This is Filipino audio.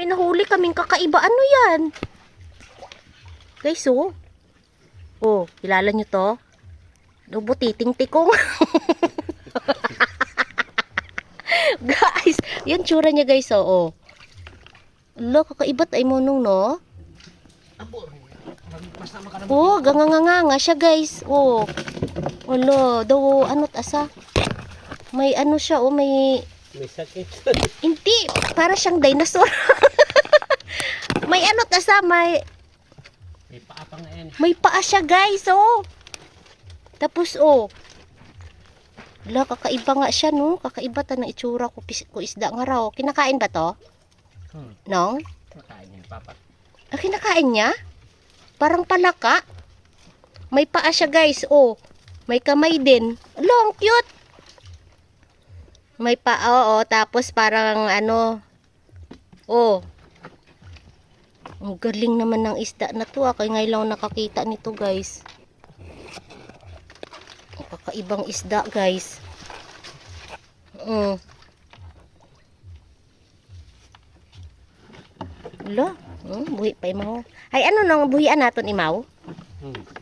May nahuli kaming kakaiba. Ano yan? Guys, oh. Oh, kilala nyo to? Dubo titing tikong. guys, yan tsura niya guys, oh. oh. Ala, kakaiba ay monong, no? Oh, ganganganga siya guys. Oh. Wala, daw ano't asa. May ano siya, oh, may May sakit. hindi, para siyang dinosaur. asa, may May paa pa nga yan. may paa siya guys, oh. Tapos, oh. Wala, kakaiba nga siya, no? Kakaiba ta ng itsura ko, pis- ko isda nga raw. Kinakain ba to? Hmm. No? Nakain yan, papa. Ah, kinakain niya? Parang palaka. May paa siya guys, oh. May kamay din. Long cute. May paa, oo. Tapos parang ano, oh. Ang galing naman ng isda na to. Ah. Kaya ngayon lang nakakita nito guys. Ang Kakaibang isda guys. Mm. Lo, hmm, buhi pa imaw. Ay ano nang buhian naton imaw? Hmm.